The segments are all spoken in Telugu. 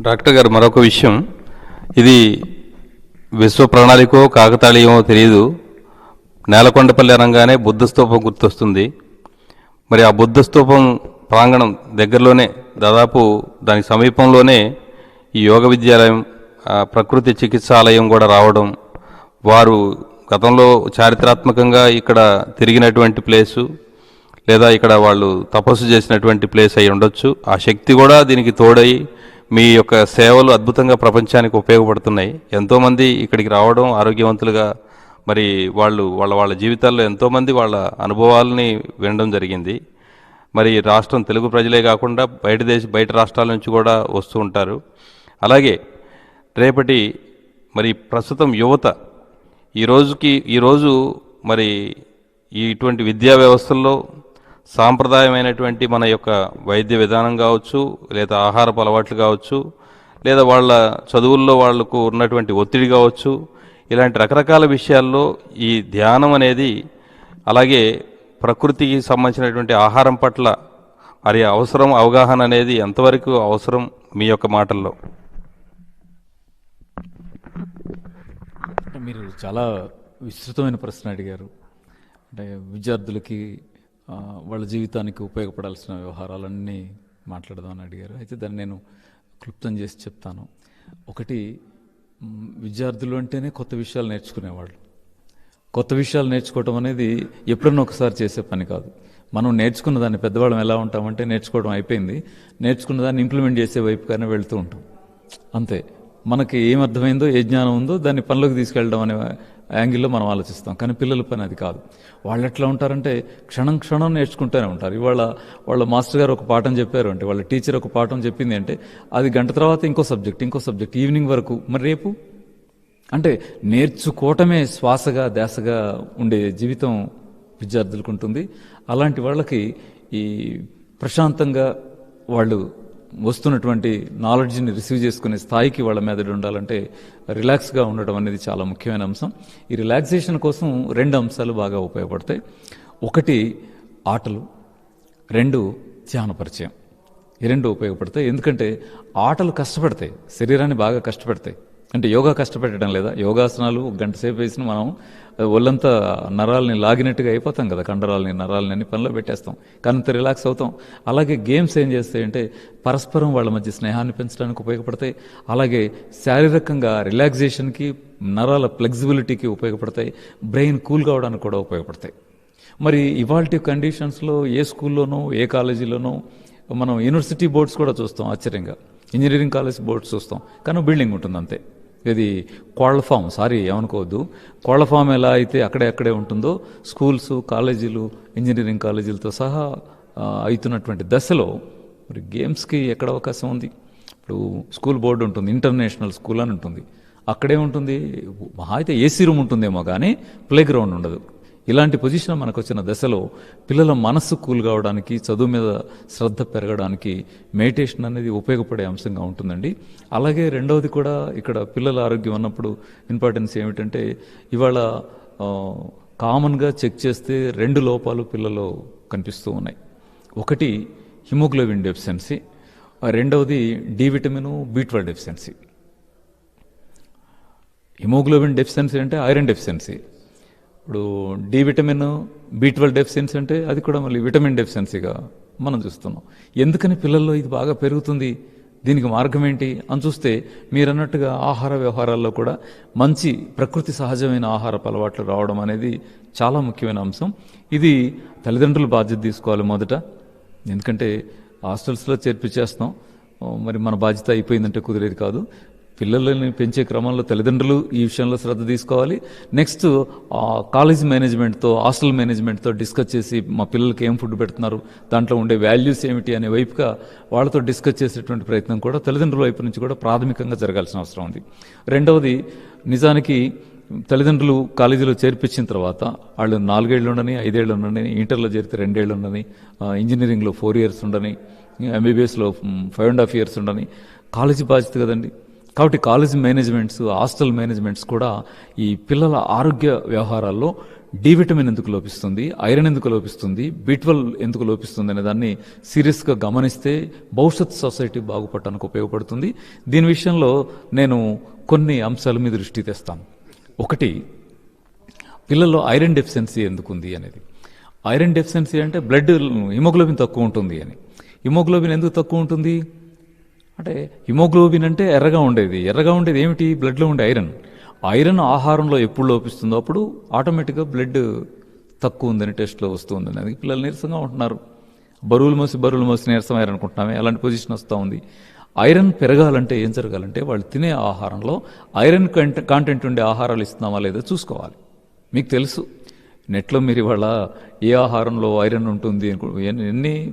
డాక్టర్ గారు మరొక విషయం. ఇది విశ్వ ప్రణాళికో కాకతాళీయమో తెలియదు నేలకొండపల్లి అనగానే బుద్ధ గుర్తొస్తుంది. మరి ఆ బుద్ధ స్తూపం ప్రాంగణం దగ్గరలోనే దాదాపు దానికి సమీపంలోనే ఈ యోగ విద్యాలయం ప్రకృతి చికిత్సాలయం కూడా రావడం వారు గతంలో చారిత్రాత్మకంగా ఇక్కడ తిరిగినటువంటి ప్లేసు లేదా ఇక్కడ వాళ్ళు తపస్సు చేసినటువంటి ప్లేస్ అయి ఉండొచ్చు. ఆ శక్తి కూడా దీనికి తోడై మీ యొక్క సేవలు అద్భుతంగా ప్రపంచానికి ఉపయోగపడుతున్నాయి. ఎంతోమంది ఇక్కడికి రావడం ఆరోగ్యవంతులుగా మరి వాళ్ళు వాళ్ళ వాళ్ళ జీవితాల్లో ఎంతోమంది వాళ్ళ అనుభవాలని వినడం జరిగింది. మరి రాష్ట్రం తెలుగు ప్రజలే కాకుండా బయట దేశ బయట రాష్ట్రాల నుంచి కూడా వస్తూ ఉంటారు. అలాగే రేపటి మరి ప్రస్తుతం యువత ఈ రోజుకి ఈరోజు మరి ఈ ఇటువంటి విద్యా వ్యవస్థల్లో సాంప్రదాయమైనటువంటి మన యొక్క వైద్య విధానం కావచ్చు లేదా ఆహారపు అలవాట్లు కావచ్చు లేదా వాళ్ళ చదువుల్లో వాళ్ళకు ఉన్నటువంటి ఒత్తిడి కావచ్చు ఇలాంటి రకరకాల విషయాల్లో ఈ ధ్యానం అనేది అలాగే ప్రకృతికి సంబంధించినటువంటి ఆహారం పట్ల మరి అవసరం అవగాహన అనేది ఎంతవరకు అవసరం మీ యొక్క మాటల్లో? మీరు చాలా విస్తృతమైన ప్రశ్న అడిగారు. అంటే విద్యార్థులకి వాళ్ళ జీవితానికి ఉపయోగపడాల్సిన వ్యవహారాలన్నీ మాట్లాడదామని అడిగారు. అయితే దాన్ని నేను క్లుప్తం చేసి చెప్తాను. ఒకటి విద్యార్థులు అంటేనే కొత్త విషయాలు నేర్చుకునేవాళ్ళు. కొత్త విషయాలు నేర్చుకోవటం అనేది ఎప్పుడన్నా ఒకసారి చేసే పని కాదు. మనం నేర్చుకున్న దాన్ని పెద్దవాళ్ళం ఎలా ఉంటామంటే నేర్చుకోవడం అయిపోయింది. నేర్చుకున్న దాన్ని ఇంప్లిమెంట్ చేసే వైపుగానే వెళ్తూ ఉంటాం. అంతే. మనకి ఏం అర్థమైందో ఏ జ్ఞానం ఉందో దాన్ని పనిలోకి తీసుకెళ్ళడం అనే యాంగిల్లో మనం ఆలోచిస్తాం. కానీ పిల్లల పని అది కాదు. వాళ్ళు ఎట్లా ఉంటారంటే క్షణం క్షణం నేర్చుకుంటూనే ఉంటారు. ఇవాళ వాళ్ళ మాస్టర్ గారు ఒక పాఠం చెప్పారు అంటే వాళ్ళ టీచర్ ఒక పాఠం చెప్పింది అంటే అది గంట తర్వాత ఇంకో సబ్జెక్ట్ ఇంకో సబ్జెక్ట్ ఈవినింగ్ వరకు. మరి రేపు? అంటే నేర్చుకోవటమే శ్వాసగా ధ్యాసగా ఉండే జీవితం విద్యార్థులకు ఉంటుంది. అలాంటి వాళ్ళకి ఈ ప్రశాంతంగా వాళ్ళు వస్తున్నటువంటి నాలెడ్జ్ని రిసీవ్ చేసుకునే స్థాయికి వాళ్ళ మెదడు ఉండాలంటే రిలాక్స్గా ఉండడం అనేది చాలా ముఖ్యమైన అంశం. ఈ రిలాక్సేషన్ కోసం రెండు అంశాలు బాగా ఉపయోగపడతాయి. ఒకటి ఆటలు. రెండు ధ్యాన పరిచయం ఈ రెండు ఉపయోగపడతాయి. ఎందుకంటే ఆటలు కష్టపడతాయి. శరీరాన్ని బాగా కష్టపెడతాయి. అంటే యోగా కష్టపెట్టడం లేదా యోగాసనాలు గంట సేపు వేసిన మనం ఒళ్ళంతా నరాలని లాగినట్టుగా అయిపోతాం కదా కండరాలని నరాలని అన్ని పనిలో పెట్టేస్తాం. కానీ రిలాక్స్ అవుతాం. అలాగే గేమ్స్ ఏం చేస్తాయంటే పరస్పరం వాళ్ళ మధ్య స్నేహాన్ని పెంచడానికి ఉపయోగపడతాయి. అలాగే శారీరకంగా రిలాక్సేషన్కి నరాల ఫ్లెక్సిబిలిటీకి ఉపయోగపడతాయి. బ్రెయిన్ కూల్ కావడానికి కూడా ఉపయోగపడతాయి. మరి ఇవాల్టి కండిషన్స్లో ఏ స్కూల్లోనో ఏ కాలేజీలోనో మనం యూనివర్సిటీ బోర్డ్స్ కూడా చూస్తాం ఆశ్చర్యంగా. ఇంజనీరింగ్ కాలేజ్ బోర్డ్స్ చూస్తాం. కానీ బిల్డింగ్ ఉంటుంది అంతే ఇది కోళ్ళ ఫామ్ సారీ ఏమనుకోవద్దు. కోళ్ళ ఫామ్ ఎలా అయితే అక్కడే అక్కడే ఉంటుందో స్కూల్స్ కాలేజీలు ఇంజనీరింగ్ కాలేజీలతో సహా అవుతున్నటువంటి దశలో మరి గేమ్స్కి ఎక్కడ అవకాశం ఉంది? ఇప్పుడు స్కూల్ బోర్డు ఉంటుంది ఇంటర్నేషనల్ స్కూల్ అని ఉంటుంది. అక్కడే ఉంటుంది మహా అయితే ఏసీ రూమ్ ఉంటుందేమో కానీ ప్లే గ్రౌండ్ ఉండదు. ఇలాంటి పొజిషన్ మనకు వచ్చిన దశలో పిల్లల మనస్సు కూల్ కావడానికి చదువు మీద శ్రద్ధ పెరగడానికి మెడిటేషన్ అనేది ఉపయోగపడే అంశంగా ఉంటుందండి. అలాగే రెండవది కూడా ఇక్కడ పిల్లల ఆరోగ్యం అన్నప్పుడు ఇంపార్టెన్స్ ఏమిటంటే ఇవాళ కామన్గా చెక్ చేస్తే రెండు లోపాలు పిల్లలు కనిపిస్తూ ఉన్నాయి. ఒకటి హిమోగ్లోబిన్ డెఫిషియన్సీ రెండవది D vitamin B deficiency. Haemoglobin deficiency అంటే ఐరన్ డెఫిషియన్సీ. ఇప్పుడు D vitamin B twelve deficiency అంటే అది కూడా మళ్ళీ విటమిన్ డెఫిషియన్సీగా మనం చూస్తున్నాం. ఎందుకని పిల్లల్లో ఇది బాగా పెరుగుతుంది? దీనికి మార్గం ఏంటి? అని చూస్తే మీరు అన్నట్టుగా ఆహార వ్యవహారాల్లో కూడా మంచి ప్రకృతి సహజమైన ఆహారపు అలవాట్లు రావడం అనేది చాలా ముఖ్యమైన అంశం. ఇది తల్లిదండ్రులు బాధ్యత తీసుకోవాలి మొదట. ఎందుకంటే హాస్టల్స్లో చేర్పించేస్తాం. మరి మన బాధ్యత అయిపోయిందంటే కుదిరేది కాదు. పిల్లలని పెంచే క్రమంలో తల్లిదండ్రులు ఈ విషయంలో శ్రద్ధ తీసుకోవాలి. నెక్స్ట్ కాలేజ్ మేనేజ్మెంట్తో హాస్టల్ మేనేజ్మెంట్తో డిస్కస్ చేసి మా పిల్లలకి ఏం ఫుడ్ పెడుతున్నారు దాంట్లో ఉండే వాల్యూస్ ఏమిటి అనే వైపుగా వాళ్ళతో డిస్కస్ చేసేటువంటి ప్రయత్నం కూడా తల్లిదండ్రుల వైపు నుంచి కూడా ప్రాథమికంగా జరగాల్సిన అవసరం ఉంది. రెండవది నిజానికి తల్లిదండ్రులు కాలేజీలో చేర్పించిన తర్వాత వాళ్ళు నాలుగేళ్ళు ఉండని ఐదేళ్ళు ఉండని ఇంటర్లో చేరితే రెండేళ్ళు ఉండని ఇంజనీరింగ్లో ఫోర్ ఇయర్స్ ఉండని ఎంబీబీఎస్లో ఫైవ్ అండ్ హాఫ్ ఇయర్స్ ఉండని కాలేజీ బాధ్యత కదండి. కాబట్టి కాలేజ్ మేనేజ్మెంట్స్ హాస్టల్ మేనేజ్మెంట్స్ కూడా ఈ పిల్లల ఆరోగ్య వ్యవహారాల్లో డి విటమిన్ ఎందుకు లోపిస్తుంది ఐరన్ ఎందుకు లోపిస్తుంది బిట్వల్ ఎందుకు లోపిస్తుంది అనే దాన్ని సీరియస్గా గమనిస్తే భవిష్యత్ సొసైటీ బాగుపడటానికి ఉపయోగపడుతుంది. దీని విషయంలో నేను కొన్ని అంశాల మీద దృష్టి తెస్తాను. ఒకటి పిల్లల్లో ఐరన్ డెఫిషియన్సీ ఎందుకు ఉంది అనేది. ఐరన్ డెఫిషియన్సీ అంటే బ్లడ్ హిమోగ్లోబిన్ తక్కువ ఉంటుంది అని. హిమోగ్లోబిన్ ఎందుకు తక్కువ ఉంటుంది? అంటే హిమోగ్లోబిన్ అంటే ఎర్రగా ఉండేది. ఎర్రగా ఉండేది ఏమిటి? బ్లడ్లో ఉండే ఐరన్. ఐరన్ ఆహారంలో ఎప్పుడు లోపిస్తుందో అప్పుడు ఆటోమేటిక్గా బ్లడ్ తక్కువ ఉందని టెస్ట్లో వస్తుందని అది పిల్లలు నీరసంగా ఉంటున్నారు. బరువులు మోసి బరువులు మోసి నీరసం ఐరన్ అనుకుంటున్నామే అలాంటి పొజిషన్ వస్తూ ఉంది. ఐరన్ పెరగాలంటే ఏం జరగాలంటే వాళ్ళు తినే ఆహారంలో ఐరన్ కంట కాంటెంట్ ఉండే ఆహారాలు ఇస్తున్నామా లేదో చూసుకోవాలి. మీకు తెలుసు. నెట్లో మీరు ఇవాళ ఏ ఆహారంలో ఐరన్ ఉంటుంది అనుకో- ఎన్ని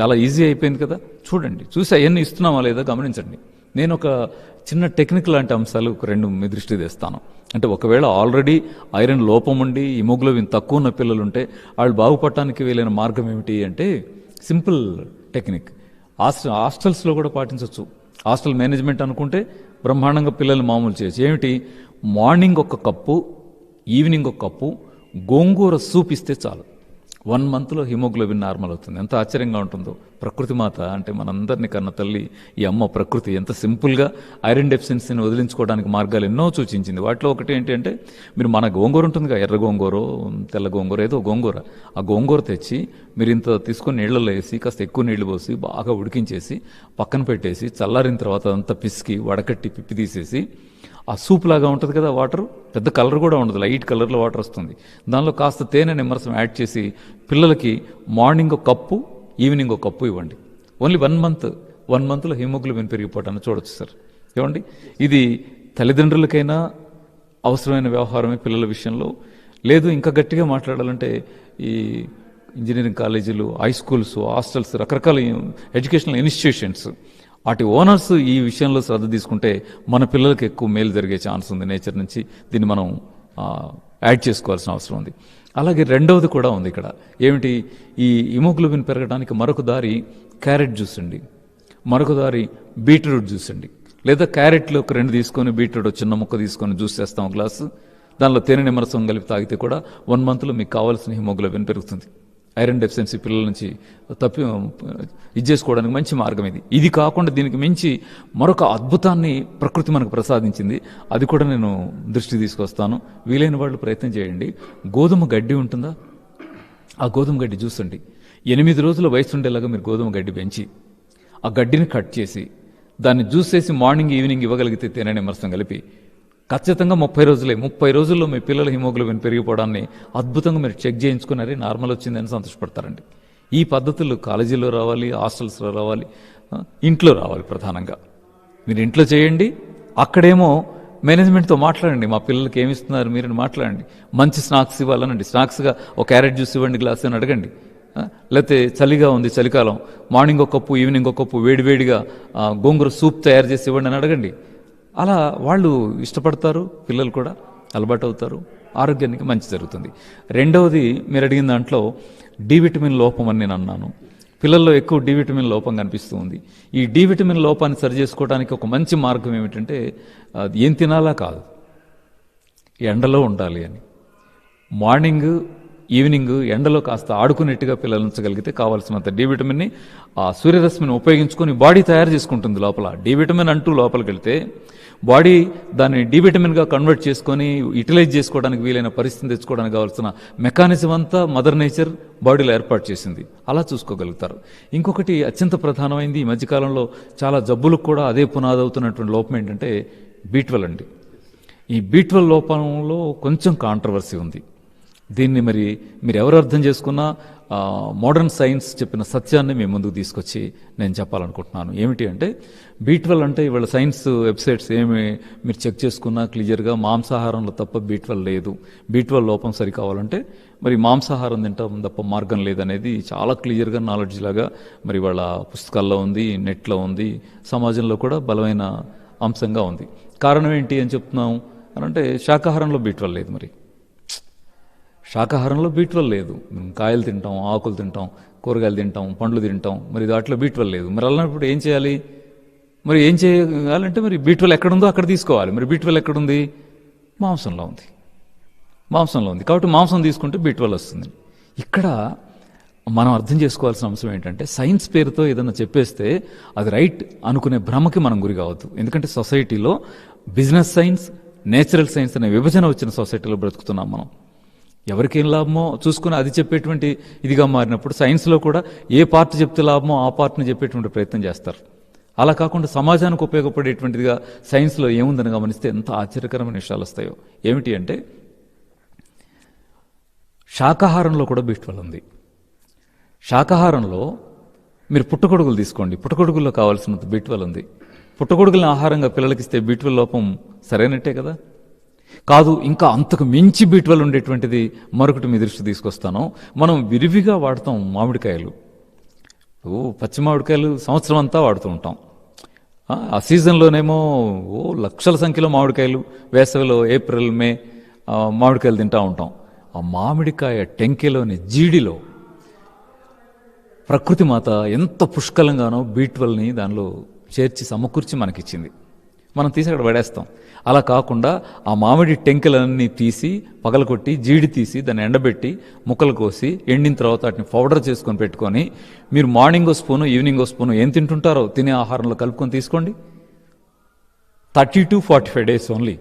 చాలా ఈజీ అయిపోయింది కదా. చూడండి చూసి అవన్నీ ఇస్తున్నామా లేదా గమనించండి. నేను ఒక చిన్న టెక్నిక్ లాంటి అంశాలు ఒక రెండు మీ దృష్టి తెస్తాను. అంటే ఒకవేళ ఆల్రెడీ ఐరన్ లోపం ఉండి హిమోగ్లోబిన్ తక్కువ ఉన్న పిల్లలు ఉంటే వాళ్ళు బాగుపడటానికి వీలైన మార్గం ఏమిటి అంటే సింపుల్ టెక్నిక్ హాస్టల్ హాస్టల్స్లో కూడా పాటించవచ్చు. హాస్టల్ మేనేజ్మెంట్ అనుకుంటే బ్రహ్మాండంగా పిల్లల్ని మామూలు చేయొచ్చు. ఏమిటి? మార్నింగ్ ఒక కప్పు ఈవినింగ్ ఒక కప్పు గోంగూర సూప్ ఇస్తే చాలు. వన్ మంత్లో హిమోగ్లోబిన్ నార్మల్ అవుతుంది. ఎంత ఆశ్చర్యంగా ఉంటుందో. ప్రకృతి మాత అంటే మనందరినీ కన్న తల్లి ఈ అమ్మ ప్రకృతి ఎంత సింపుల్గా ఐరన్ డెఫిషియన్సీని వదిలించుకోవడానికి మార్గాలు ఎన్నో సూచించింది వాటిలో ఒకటి ఏంటి అంటే మీరు మన గోంగూర ఉంటుందిగా ఎర్ర గోంగూర తెల్ల గోంగూర ఏదో గోంగూర. ఆ గోంగూర తెచ్చి మీరు ఇంత తీసుకొని నీళ్ళలో వేసి కాస్త ఎక్కువ నీళ్ళు పోసి బాగా ఉడికించేసి పక్కన పెట్టేసి చల్లారిన తర్వాత అంతా పిసికి వడకట్టి పిప్పి తీసేసి ఆ సూప్ లాగా ఉంటుంది కదా వాటర్ పెద్ద కలర్ కూడా ఉండదు లైట్ కలర్లో వాటర్ వస్తుంది. దానిలో కాస్త తేనె నిమ్మరసం యాడ్ చేసి పిల్లలకి మార్నింగ్ ఒక కప్పు ఈవినింగ్ ఒక కప్పు ఇవ్వండి. ఓన్లీ వన్ మంత్ వన్ మంత్లో హిమోగ్లోబిన్ పెరిగిపోవటాన్ని చూడొచ్చు సార్. ఏమండి? ఇది తల్లిదండ్రులకైనా అవసరమైన వ్యవహారమే పిల్లల విషయంలో. లేదు ఇంకా గట్టిగా మాట్లాడాలంటే ఈ ఇంజనీరింగ్ కాలేజీలు హై స్కూల్స్ హాస్టల్స్ రకరకాల ఎడ్యుకేషనల్ ఇన్స్టిట్యూషన్స్ వాటి ఓనర్స్ ఈ విషయంలో శ్రద్ధ తీసుకుంటే మన పిల్లలకి ఎక్కువ మేలు జరిగే ఛాన్స్ ఉంది నేచర్ నుంచి. దీన్ని మనం యాడ్ చేసుకోవాల్సిన అవసరం ఉంది. అలాగే రెండవది కూడా ఉంది ఇక్కడ. ఏమిటి? ఈ హిమోగ్లోబిన్ పెరగడానికి మరొక దారి క్యారెట్ జ్యూస్ అండి. మరొక దారి బీట్రూట్ జ్యూస్ అండి. లేదా క్యారెట్లు ఒక రెండు తీసుకొని బీట్రూట్ చిన్న ముక్క తీసుకొని జ్యూస్ చేస్తాం గ్లాస్ గ్లాసు. దానిలో తేనె నిమ్మరసం కలిపి తాగితే కూడా వన్ మంత్లో మీకు కావాల్సిన హిమోగ్లోబిన్ పెరుగుతుంది. ఐరన్ డెఫిషియన్సీ పిల్లల నుంచి తప్పి ఇది చేసుకోవడానికి మంచి మార్గం ఇది. ఇది కాకుండా దీనికి మించి మరొక అద్భుతాన్ని ప్రకృతి మనకు ప్రసాదించింది. అది కూడా నేను దృష్టి తీసుకొస్తాను. వీలైన వాళ్ళు ప్రయత్నం చేయండి. గోధుమ గడ్డి ఉంటుందా? ఆ గోధుమ గడ్డి చూసండి ఎనిమిది రోజుల వయసు ఉండేలాగా మీరు గోధుమ గడ్డి పెంచి ఆ గడ్డిని కట్ చేసి దాన్ని జ్యూస్ చేసి మార్నింగ్ ఈవినింగ్ ఇవ్వగలిగితే తేనె నిమ్మరసం కలిపి ఖచ్చితంగా ముప్పై రోజులే. ముప్పై రోజుల్లో మీ పిల్లల హిమోగ్లోబిన్ పెరిగిపోవడాన్ని అద్భుతంగా మీరు చెక్ చేయించుకున్నారే నార్మల్ వచ్చిందని సంతోషపడతారండి. ఈ పద్ధతులు కాలేజీలో రావాలి హాస్టల్స్లో రావాలి ఇంట్లో రావాలి ప్రధానంగా. మీరు ఇంట్లో చేయండి అక్కడేమో మేనేజ్మెంట్తో మాట్లాడండి. మా పిల్లలకి ఏమి ఇస్తున్నారు మీరు మాట్లాడండి. మంచి స్నాక్స్ ఇవ్వాలనండి. స్నాక్స్గా ఒక క్యారెట్ జ్యూస్ ఇవ్వండి గ్లాస్ అని అడగండి. లేకపోతే చలిగా ఉంది చలికాలం. మార్నింగ్ ఒక కప్పు ఈవినింగ్ ఒక కప్పు వేడివేడిగా గోంగూర సూప్ తయారు చేసి ఇవ్వండి అని అడగండి. అలా వాళ్ళు ఇష్టపడతారు పిల్లలు కూడా అలవాటు అవుతారు ఆరోగ్యానికి మంచి జరుగుతుంది. రెండవది మీరు అడిగిన దాంట్లో డి విటమిన్ లోపం అని నేను అన్నాను. పిల్లల్లో ఎక్కువ డి విటమిన్ లోపం కనిపిస్తూ ఉంది. ఈ డి విటమిన్ లోపాన్ని సరి చేసుకోవడానికి ఒక మంచి మార్గం ఏమిటంటే అది ఏం తినాలా కాదు. ఎండలో ఉండాలి అని. మార్నింగ్ ఈవినింగ్ ఎండలో కాస్త ఆడుకునేట్టుగా పిల్లలు ఉంచగలిగితే కావాల్సినంత డి విటమిన్ని ఆ సూర్యరశ్మిని ఉపయోగించుకొని బాడీ తయారు చేసుకుంటుంది లోపల. డి విటమిన్ అంటూ లోపలికి వెళ్తే బాడీ దాన్ని డి విటమిన్గా కన్వర్ట్ చేసుకొని యూటిలైజ్ చేసుకోవడానికి వీలైన పరిస్థితిని తెచ్చుకోవడానికి కావాల్సిన మెకానిజం అంతా మదర్ నేచర్ బాడీలో ఏర్పాటు చేసింది. అలా చూసుకోగలుగుతారు. ఇంకొకటి అత్యంత ప్రధానమైంది ఈ మధ్యకాలంలో చాలా జబ్బులకు కూడా అదే పునాది అవుతున్నటువంటి లోపం ఏంటంటే బీట్వెల్ అండి. ఈ బీట్వెల్ లోపంలో కొంచెం కాంట్రవర్సీ ఉంది. దీన్ని మరి మీరు ఎవరు అర్థం చేసుకున్నా మోడర్న్ సైన్స్ చెప్పిన సత్యాన్ని మేము ముందుకు తీసుకొచ్చి నేను చెప్పాలనుకుంటున్నాను. ఏమిటి అంటే బీట్వెల్ అంటే ఇవాళ సైన్స్ వెబ్సైట్స్ ఏమి మీరు చెక్ చేసుకున్నా క్లియర్గా మాంసాహారంలో తప్ప బీట్వెల్ లేదు. బీట్వెల్ లోపం సరి కావాలంటే మరి మాంసాహారం తింటాం తప్ప మార్గం లేదనేది చాలా క్లియర్గా నాలెడ్జ్ లాగా మరి వాళ్ళ పుస్తకాల్లో ఉంది నెట్లో ఉంది సమాజంలో కూడా బలమైన అంశంగా ఉంది. కారణం ఏంటి అని చెప్తున్నాం అని అంటే శాకాహారంలో బీట్వెల్ లేదు మరి. శాకాహారంలో బీట్వెల్ లేదు. మనం కాయలు తింటాం ఆకులు తింటాం కూరగాయలు తింటాం పండ్లు తింటాం. మరి దాంట్లో బీట్వెల్ లేదు. మరి అలాంటప్పుడు ఏం చేయాలి? మరి ఏం చేయాలంటే మరి బీట్వెల్ ఎక్కడుందో అక్కడ తీసుకోవాలి. మరి బీట్వెల్ ఎక్కడుంది? మాంసంలో ఉంది. మాంసంలో ఉంది. కాబట్టి మాంసం తీసుకుంటే బీట్వల్ వస్తుంది. ఇక్కడ మనం అర్థం చేసుకోవాల్సిన అంశం ఏంటంటే సైన్స్ పేరుతో ఏదైనా చెప్పేస్తే అది రైట్ అనుకునే భ్రమకి మనం గురి కావద్దు. ఎందుకంటే సొసైటీలో బిజినెస్ సైన్స్ నేచురల్ సైన్స్ అనే విభజన వచ్చిన సొసైటీలో బ్రతుకుతున్నాం మనం. ఎవరికేం లాభమో చూసుకుని అది చెప్పేటువంటి ఇదిగా మారినప్పుడు సైన్స్లో కూడా ఏ పార్ట్ చెప్తే లాభమో ఆ పార్ట్ని చెప్పేటువంటి ప్రయత్నం చేస్తారు. అలా కాకుండా సమాజానికి ఉపయోగపడేటువంటిదిగా సైన్స్లో ఏముందని గమనిస్తే ఎంత ఆశ్చర్యకరమైన విషయాలు వస్తాయో. ఏమిటి అంటే శాకాహారంలో కూడా బీట్వల్ ఉంది. శాకాహారంలో మీరు పుట్టగొడుగులు తీసుకోండి. పుట్టగొడుగుల్లో కావాల్సినంత బీట్వల్ ఉంది. పుట్టగొడుగులను ఆహారంగా పిల్లలకి ఇస్తే బీట్వల్ లోపం సరైనట్టే కదా? కాదు ఇంకా అంతకు మించి బీట్వల్ ఉండేటువంటిది మరొకటి మీ దృష్టి తీసుకొస్తాను. మనం విరివిగా వాడతాం మామిడికాయలు. ఓ పచ్చి మామిడికాయలు సంవత్సరం అంతా వాడుతూ ఉంటాం. ఆ, సీజన్లోనేమో ఓ లక్షల సంఖ్యలో మామిడికాయలు వేసవిలో ఏప్రిల్ మే మామిడికాయలు తింటూ ఉంటాం. ఆ మామిడికాయ టెంకెలోని జీడిలో ప్రకృతి మాత ఎంత పుష్కలంగానో బీట్వల్ని దానిలో చేర్చి సమకూర్చి మనకిచ్చింది. మనం తీసి అక్కడ పడేస్తాం. అలా కాకుండా ఆ మామిడి టెంకెలన్నీ తీసి పగలకొట్టి జీడి తీసి దాన్ని ఎండబెట్టి ముక్కలు కోసి ఎండిన తర్వాత వాటిని పౌడర్ చేసుకొని పెట్టుకొని మీరు మార్నింగ్ ఓ స్పూను ఈవినింగ్ ఓ స్పూను ఏం తింటుంటారో తినే ఆహారంలో కలుపుకొని తీసుకోండి. Thirty to forty five days only.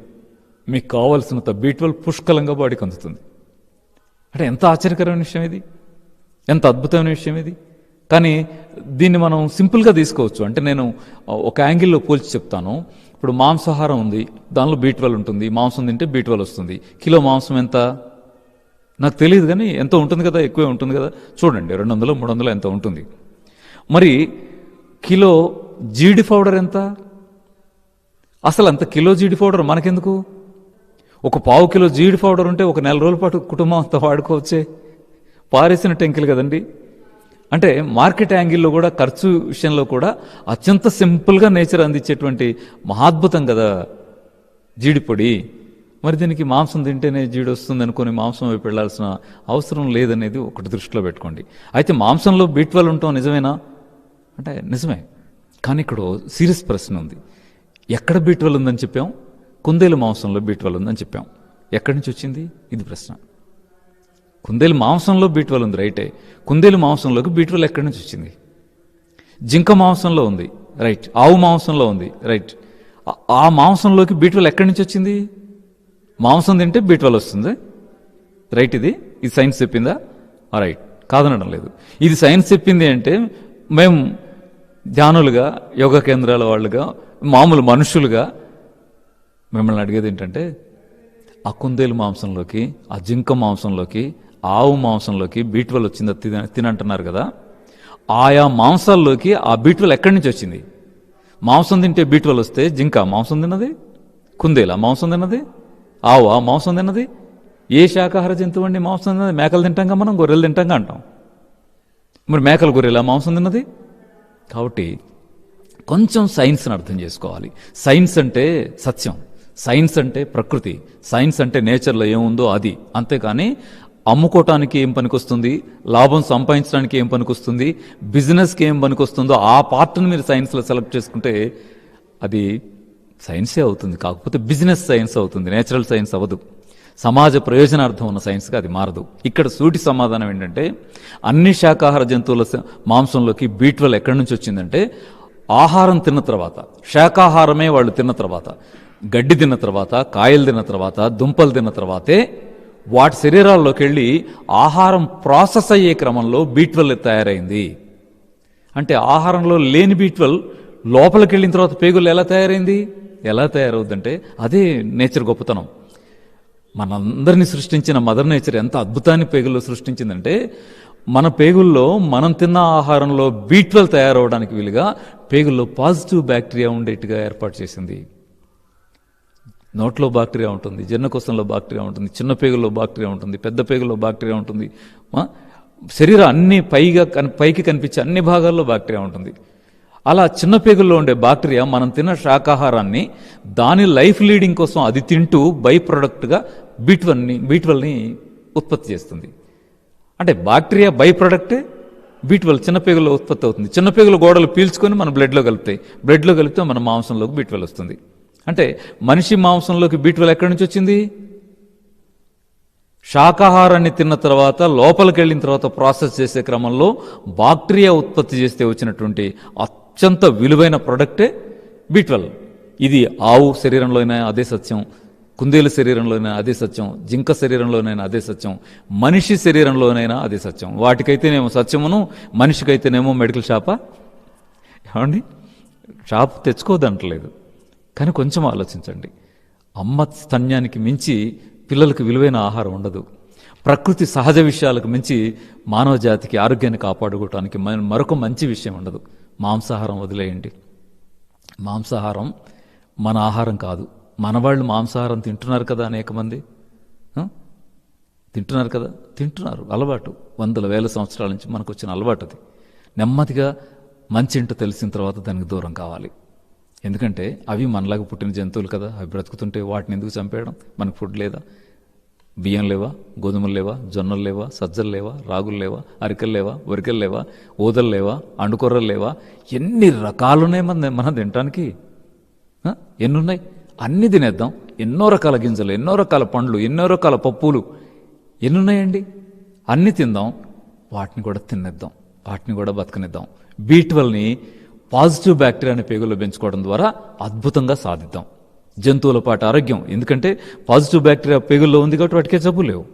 మీకు కావాల్సినంత బీట్వల్ పుష్కలంగా బాడీకి అందుతుంది. అంటే ఎంత ఆశ్చర్యకరమైన విషయం ఇది. ఎంత అద్భుతమైన విషయం ఇది. కానీ దీన్ని మనం సింపుల్గా తీసుకోవచ్చు. అంటే నేను ఒక యాంగిల్లో పోల్చి చెప్తాను. ఇప్పుడు మాంసాహారం ఉంది దానిలో బీట్వెల్ ఉంటుంది మాంసం తింటే బీట్వెల్ వస్తుంది. కిలో మాంసం ఎంత? నాకు తెలియదు కానీ ఎంత ఉంటుంది కదా ఎక్కువే ఉంటుంది కదా. చూడండి రెండు వందలు మూడు వందలు ఎంత ఉంటుంది. మరి కిలో జీడి పౌడర్ ఎంత? అసలు అంత కిలో జీడి పౌడర్ మనకెందుకు? ఒక పావు కిలో జీడి పౌడర్ ఉంటే ఒక నెల రోజుల పాటు కుటుంబం అంతా వాడుకోవచ్చే? పారేసిన టెంకిల్ కదండి. అంటే మార్కెట్ యాంగిల్లో కూడా ఖర్చు విషయంలో కూడా అత్యంత సింపుల్గా నేచర్ అందించేటువంటి మహాద్భుతం కదా జీడిపొడి. మరి దీనికి మాంసం తింటేనే జీడి వస్తుంది అనుకుని మాంసం వైపు వెళ్ళాల్సిన అవసరం లేదనేది ఒకటి దృష్టిలో పెట్టుకోండి. అయితే మాంసంలో బీట్వల్ ఉంటాం నిజమేనా? అంటే నిజమే. కానీ ఇక్కడ సీరియస్ ప్రశ్న ఉంది. ఎక్కడ బీట్వల్ ఉందని చెప్పాం? కుందేలు మాంసంలో బీట్వల్ ఉందని చెప్పాం. ఎక్కడి నుంచి వచ్చింది? ఇది ప్రశ్న. కుందేలు మాంసంలో బీట్వల్ ఉంది రైటే. కుందేలు మాంసంలోకి బీట్వల్ ఎక్కడి నుంచి వచ్చింది? జింక మాంసంలో ఉంది రైట్. ఆవు మాంసంలో ఉంది రైట్. ఆ- మాంసంలోకి బీట్వల్ ఎక్కడి నుంచి వచ్చింది? మాంసం తింటే బీట్వల్ వస్తుంది. రైట్ ఇది? ఇది సైన్స్ చెప్పిందా? రైట్. కాదనడం లేదు. ఇది సైన్స్ చెప్పింది అంటే మేము ధ్యానులుగా యోగా కేంద్రాల వాళ్ళుగా మామూలు మనుషులుగా మిమ్మల్ని అడిగేది ఏంటంటే ఆ కుందేలు మాంసంలోకి ఆ జింక మాంసంలోకి ఆవు మాంసంలోకి బీట్వల్ వచ్చిందా తిన తినంటున్నారు కదా ఆయా మాంసాల్లోకి ఆ బీట్వల్ ఎక్కడి నుంచి వచ్చింది? మాంసం తింటే బీట్వల్ వస్తే జింక మాంసం తిన్నది? కుందేలా మాంసం తిన్నది? ఆవు ఆ మాంసం తిన్నది? ఏ శాకాహార జంతువు అండి మాంసం తిన్నది? మేకలు తింటాంగా మనం గొర్రెలు తింటాంగా అంటాం. మరి మేకలు గొర్రెలా మాంసం తిన్నది? కాబట్టి కొంచెం సైన్స్ని అర్థం చేసుకోవాలి. సైన్స్ అంటే సత్యం. సైన్స్ అంటే ప్రకృతి. సైన్స్ అంటే నేచర్లో ఏముందో అది. అంతేకాని అమ్ముకోవటానికి ఏం పనికొస్తుంది? లాభం సంపాదించడానికి ఏం పనికొస్తుంది? బిజినెస్కి ఏం పనికొస్తుందో ఆ పార్ట్ని మీరు సైన్స్లో సెలెక్ట్ చేసుకుంటే అది సైన్సే అవుతుంది. కాకపోతే బిజినెస్ సైన్స్ అవుతుంది. నేచురల్ సైన్స్ అవ్వదు. సమాజ ప్రయోజనార్థం ఉన్న సైన్స్గా అది మారదు. ఇక్కడ సూటి సమాధానం ఏంటంటే అన్ని శాకాహార జంతువుల మాంసంలోకి బీట్వల్ ఎక్కడి నుంచి వచ్చిందంటే ఆహారం తిన్న తర్వాత శాకాహారమే వాళ్ళు తిన్న తర్వాత గడ్డి తిన్న తర్వాత కాయలు తిన్న తర్వాత దుంపలు తిన్న తర్వాతే వాటి శరీరాల్లోకి వెళ్ళి ఆహారం ప్రాసెస్ అయ్యే క్రమంలో బీట్వెల్ తయారైంది. అంటే ఆహారంలో లేని బీట్వెల్ లోపలికి వెళ్ళిన తర్వాత పేగులు ఎలా తయారైంది? ఎలా తయారవుద్దంటే అదే నేచర్ గొప్పతనం. మనందరినీ సృష్టించిన మదర్ నేచర్ ఎంత అద్భుతాన్ని పేగుల్లో సృష్టించిందంటే మన పేగుల్లో మనం తిన్న ఆహారంలో బీట్వెల్ తయారవడానికి వీలుగా పేగుల్లో పాజిటివ్ బ్యాక్టీరియా ఉండేట్టుగా ఏర్పాటు చేసింది. నోట్లో బాక్టీరియా ఉంటుంది జీర్ణకోశంలో బాక్టీరియా ఉంటుంది చిన్న పేగుల్లో బాక్టీరియా ఉంటుంది పెద్ద పేగుల్లో బాక్టీరియా ఉంటుంది. శరీరం అన్ని పైగా కన్- పైకి కనిపించే అన్ని భాగాల్లో బాక్టీరియా ఉంటుంది. అలా చిన్న పేగుల్లో ఉండే బాక్టీరియా మనం తిన్న శాకాహారాన్ని దాని లైఫ్ లీడింగ్ కోసం అది తింటూ బై ప్రొడక్ట్గా బీట్వల్ని బీట్వల్ని ఉత్పత్తి చేస్తుంది. అంటే బాక్టీరియా బై ప్రొడక్టే బీట్వల్ చిన్న పేగులో ఉత్పత్తి అవుతుంది. చిన్న పేగుల గోడలు పీల్చుకొని మన బ్లడ్లో కలుపుతాయి. బ్లడ్లో కలిపితే మన మాంసంలోకి బీట్వల్ వస్తుంది. అంటే మనిషి మాంసంలోకి బీట్వెల్ ఎక్కడి నుంచి వచ్చింది? శాకాహారాన్ని తిన్న తర్వాత లోపలికి వెళ్ళిన తర్వాత ప్రాసెస్ చేసే క్రమంలో బాక్టీరియా ఉత్పత్తి చేస్తే వచ్చినటువంటి అత్యంత విలువైన ప్రొడక్టే బీట్వెల్ ఇది ఆవు శరీరంలోనైనా అదే సత్యం కుందేలు శరీరంలోనైనా అదే సత్యం జింక శరీరంలోనైనా అదే సత్యం మనిషి శరీరంలోనైనా అదే సత్యం. వాటికైతేనేమో సత్యమును మనిషికైతేనేమో మెడికల్ షాపా? ఏమండి? షాప్ తెచ్చుకోదంటలేదు కానీ కొంచెం ఆలోచించండి. అమ్మ స్తన్యానికి మించి పిల్లలకు విలువైన ఆహారం ఉండదు. ప్రకృతి సహజ విషయాలకు మించి మానవ జాతికి ఆరోగ్యాన్ని కాపాడుకోవటానికి మరొక మంచి విషయం ఉండదు. మాంసాహారం వదిలేయండి. మాంసాహారం మన ఆహారం కాదు. మన వాళ్ళు మాంసాహారం తింటున్నారు కదా అనేక మంది? తింటున్నారు కదా? తింటున్నారు. అలవాటు. వందల వేల సంవత్సరాల నుంచి మనకు వచ్చిన అలవాటు అది నెమ్మదిగా మంచి ఏంటో తెలిసిన తర్వాత దానికి దూరం కావాలి. ఎందుకంటే అవి మనలాగా పుట్టిన జంతువులు కదా అవి బ్రతుకుతుంటే వాటిని ఎందుకు చంపేయడం? మనకు ఫుడ్ లేదా? బియ్యం లేవా? గోధుమలు లేవా? జొన్నలు లేవా? సజ్జలు లేవా? రాగులు లేవా? అరికలు లేవా? వరికలు లేవా? ఊదలు లేవా? అండుకొర్రలు లేవా? ఎన్ని రకాలున్నాయి మన మనం తినటానికి? ఎన్ని ఎన్నున్నాయి? అన్ని తినేద్దాం. ఎన్నో రకాల గింజలు ఎన్నో రకాల పండ్లు ఎన్నో రకాల పప్పులు. ఎన్నున్నాయండి? అన్ని తిందాం. వాటిని కూడా తినేద్దాం. వాటిని కూడా బతకనిద్దాం. బీ ట్వెల్వ్ని పాజిటివ్ బ్యాక్టీరియాని పేగుల్లో పెంచుకోవడం ద్వారా అద్భుతంగా సాధిద్దాం. జంతువుల పాటు ఆరోగ్యం ఎందుకంటే పాజిటివ్ బ్యాక్టీరియా పేగుల్లో ఉంది కాబట్టి వాటికే జబ్బు లేవు.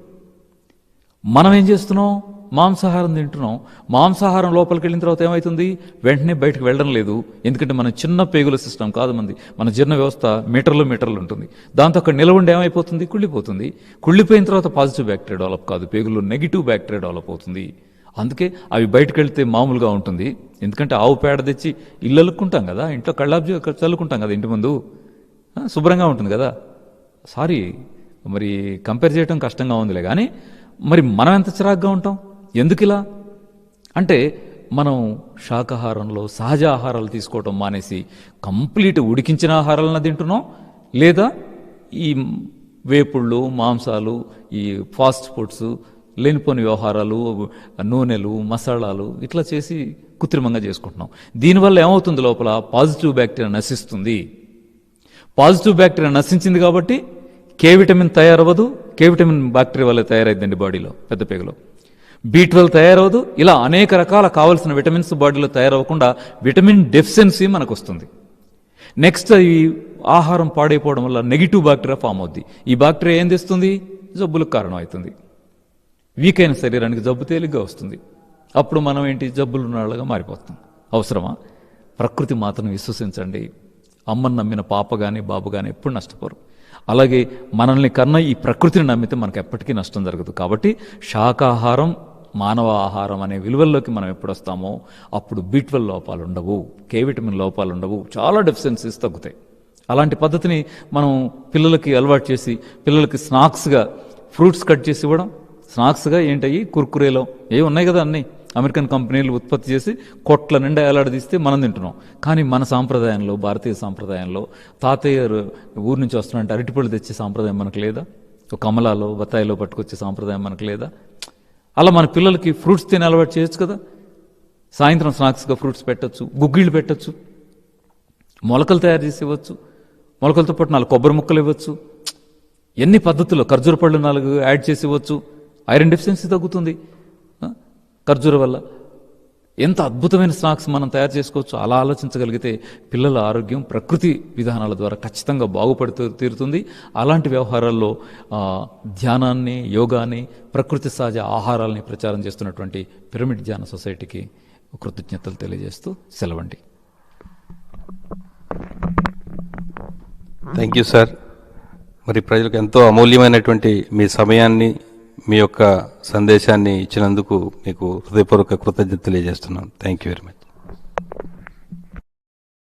మనం ఏం చేస్తున్నాం? మాంసాహారం తింటున్నాం. మాంసాహారం లోపలికి వెళ్ళిన తర్వాత ఏమవుతుంది వెంటనే బయటకు వెళ్ళడం లేదు. ఎందుకంటే మన చిన్న పేగుల సిస్టమ్ కాదు మంది. మన జీర్ణ వ్యవస్థ మీటర్లు మీటర్లు ఉంటుంది. దాంతో అక్కడ నిలవండి ఏమైపోతుంది? కుళ్ళిపోతుంది. కుళ్ళిపోయిన తర్వాత పాజిటివ్ బ్యాక్టీరియా డెవలప్ కాదు. పేగుల్లో నెగిటివ్ బ్యాక్టీరియా డెవలప్ అవుతుంది. అందుకే అవి బయటకు వెళ్తే మామూలుగా ఉంటుంది. ఎందుకంటే ఆవు పేడ తెచ్చి ఇల్లు అలుక్కుంటాం కదా ఇంట్లో కళ్ళాబ్జి చల్లుకుంటాం కదా ఇంటి ముందు. శుభ్రంగా ఉంటుంది కదా. సారీ మరి కంపేర్ చేయడం కష్టంగా ఉందిలే కానీ మరి మనం ఎంత చిరాగ్గా ఉంటాం? ఎందుకు ఇలా అంటే మనం శాకాహారంలో సహజ ఆహారాలు తీసుకోవటం మానేసి కంప్లీట్ ఉడికించిన ఆహారాలను తింటున్నాం? లేదా ఈ వేపుళ్ళు మాంసాలు ఈ ఫాస్ట్ ఫుడ్స్ లేనిపోని వ్యవహారాలు నూనెలు మసాలాలు ఇట్లా చేసి కృత్రిమంగా చేసుకుంటున్నాం. దీనివల్ల ఏమవుతుంది లోపల? పాజిటివ్ బ్యాక్టీరియా నశిస్తుంది. పాజిటివ్ బ్యాక్టీరియా నశించింది కాబట్టి కే విటమిన్ తయారవ్వదు కే విటమిన్ బ్యాక్టీరియా వల్ల తయారైందండి బాడీలో పెద్ద పేగులో. బీ ట్వెల్వ్ తయారవ్వదు ఇలా అనేక రకాల కావలసిన విటమిన్స్ బాడీలో తయారవ్వకుండా విటమిన్ డెఫిషియన్సీ మనకు వస్తుంది నెక్స్ట్ ఈ ఆహారం పాడైపోవడం వల్ల నెగిటివ్ బ్యాక్టీరియా ఫామ్ అవుద్ది. ఈ బ్యాక్టీరియా ఏం తెస్తుంది? జబ్బులకు కారణం అవుతుంది. వీక్ అయిన శరీరానికి జబ్బు తేలిగ్గా వస్తుంది. అప్పుడు మనం ఏంటి? జబ్బులు ఉన్నవాళ్ళగా మారిపోతాం. అవసరమా? ప్రకృతి మాత్రం విశ్వసించండి. అమ్మను నమ్మిన పాప కానీ బాబు కానీ ఎప్పుడు నష్టపోరు. అలాగే మనల్ని కన్నా ఈ ప్రకృతిని నమ్మితే మనకు ఎప్పటికీ నష్టం జరగదు. కాబట్టి శాకాహారం మానవ ఆహారం అనే విలువల్లోకి మనం ఎప్పుడు వస్తామో అప్పుడు బీట్వెల్ లోపాలు ఉండవు. కే విటమిన్ లోపాలు ఉండవు. చాలా డెఫిషియన్సీస్ తగ్గుతాయి. అలాంటి పద్ధతిని మనం పిల్లలకి అలవాటు చేసి పిల్లలకి స్నాక్స్గా ఫ్రూట్స్ కట్ చేసి ఇవ్వడం స్నాక్స్గా ఏంటయ్యి? కుర్కురేలో. ఏ ఉన్నాయి కదా అన్నీ. అమెరికన్ కంపెనీలు ఉత్పత్తి చేసి కొట్ల నిండా ఏలాడదీస్తే మనం తింటున్నాం. కానీ మన సాంప్రదాయంలో భారతీయ సాంప్రదాయంలో తాతయ్య ఊరు నుంచి వస్తున్నట్టు అరటిపళ్ళు తెచ్చే సాంప్రదాయం మనకు లేదా? ఒక కమలాలో బత్తాయిలో పట్టుకొచ్చే సాంప్రదాయం మనకు లేదా? అలా మన పిల్లలకి ఫ్రూట్స్ తిని అలవాటు చేయొచ్చు కదా? సాయంత్రం స్నాక్స్గా ఫ్రూట్స్ పెట్టచ్చు గుగ్గిళ్ళు పెట్టచ్చు మొలకలు తయారు చేసి ఇవ్వచ్చు మొలకలతో పాటు నాలుగు కొబ్బరి ముక్కలు ఇవ్వచ్చు ఎన్ని పద్ధతుల్లో ఖర్జూర పళ్ళు నాలుగు యాడ్ చేసి ఇవ్వచ్చు ఐరన్ డెఫిషియన్సీ తగ్గుతుంది. ఖర్జూర వల్ల. ఎంత అద్భుతమైన స్నాక్స్ మనం తయారు చేసుకోవచ్చు అలా ఆలోచించగలిగితే పిల్లల ఆరోగ్యం ప్రకృతి విధానాల ద్వారా ఖచ్చితంగా బాగుపడుతూ తీరుతుంది. అలాంటి వ్యవహారాల్లో ధ్యానాన్ని యోగాని ప్రకృతి సహజ ఆహారాలని ప్రచారం చేస్తున్నటువంటి పిరమిడ్ ధ్యాన సొసైటీకి కృతజ్ఞతలు తెలియజేస్తూ సెలవండి. థ్యాంక్ యూ సార్ మరి ప్రజలకు ఎంతో అమూల్యమైనటువంటి మీ సమయాన్ని మీ యొక్క సందేశాన్ని ఇచ్చినందుకు మీకు హృదయపూర్వక కృతజ్ఞత తెలియజేస్తున్నాను. Thank you very much